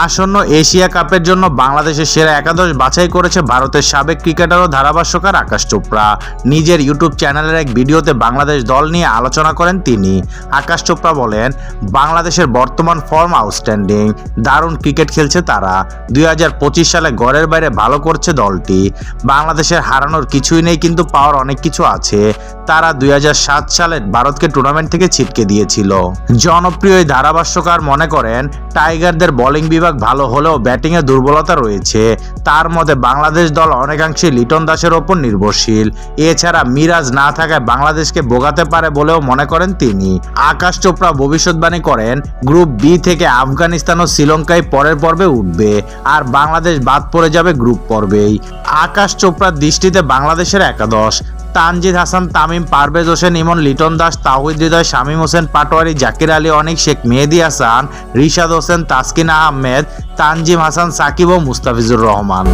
আসন্ন এশিয়া কাপের জন্য বাংলাদেশের সেরা একাদশ বাছাই করেছে ভারতের সাবেক ক্রিকেটার ও ধারাভাষ্যকার আকাশ চোপড়া। নিজের ইউটিউব চ্যানেলের এক ভিডিওতে বাংলাদেশ দল নিয়ে আলোচনা করেন তিনি। আকাশ চোপড়া বলেন, বাংলাদেশের বর্তমান ফর্ম আউটস্ট্যান্ডিং, দারুণ ক্রিকেট খেলছে তারা। দুই হাজার পঁচিশ সালে ঘরের বাইরে ভালো করছে দলটি। বাংলাদেশের হারানোর কিছুই নেই কিন্তু পাওয়ার অনেক কিছু আছে। তারা দুই হাজার সাত সালে ভারতকে টুর্নামেন্ট থেকে ছিটকে দিয়েছিল। জনপ্রিয় এই ধারাভাষ্যকার মনে করেন, টাইগারদের বোলিং বিভাগ ভালো হলেও ব্যাটিংয়ে দুর্বলতা রয়েছে। তার মধ্যে বাংলাদেশ দল অনেকাংশে লিটন দাসের ওপর নির্ভরশীল। এছাড়া মিরাজ না থাকায় বাংলাদেশকে বোগাতে পারে বলেও মনে করেন তিনি। আকাশ চোপড়া ভবিষ্যৎবাণী করেন, গ্রুপ বি থেকে আফগানিস্তান ও শ্রীলঙ্কায় পরের পর্বে উঠবে, আর বাংলাদেশ বাদ পড়ে যাবে গ্রুপ পর্বেই। আকাশ চোপড়ার দৃষ্টিতে বাংলাদেশের একাদশ। তানজিদ হাসান, তামিম পারভেজ হোসেন, ইমন লিটন দাস তাহিদ হৃদয়, শামীম হোসেন পাটোয়ারি, জাকির আলী অনিক শেখ, মেহেদি হাসান, রিশাদ হোসেন, তাসকিন আহমেদ, তানজিম হাসান, সাকিব ও মুস্তাফিজুর রহমান।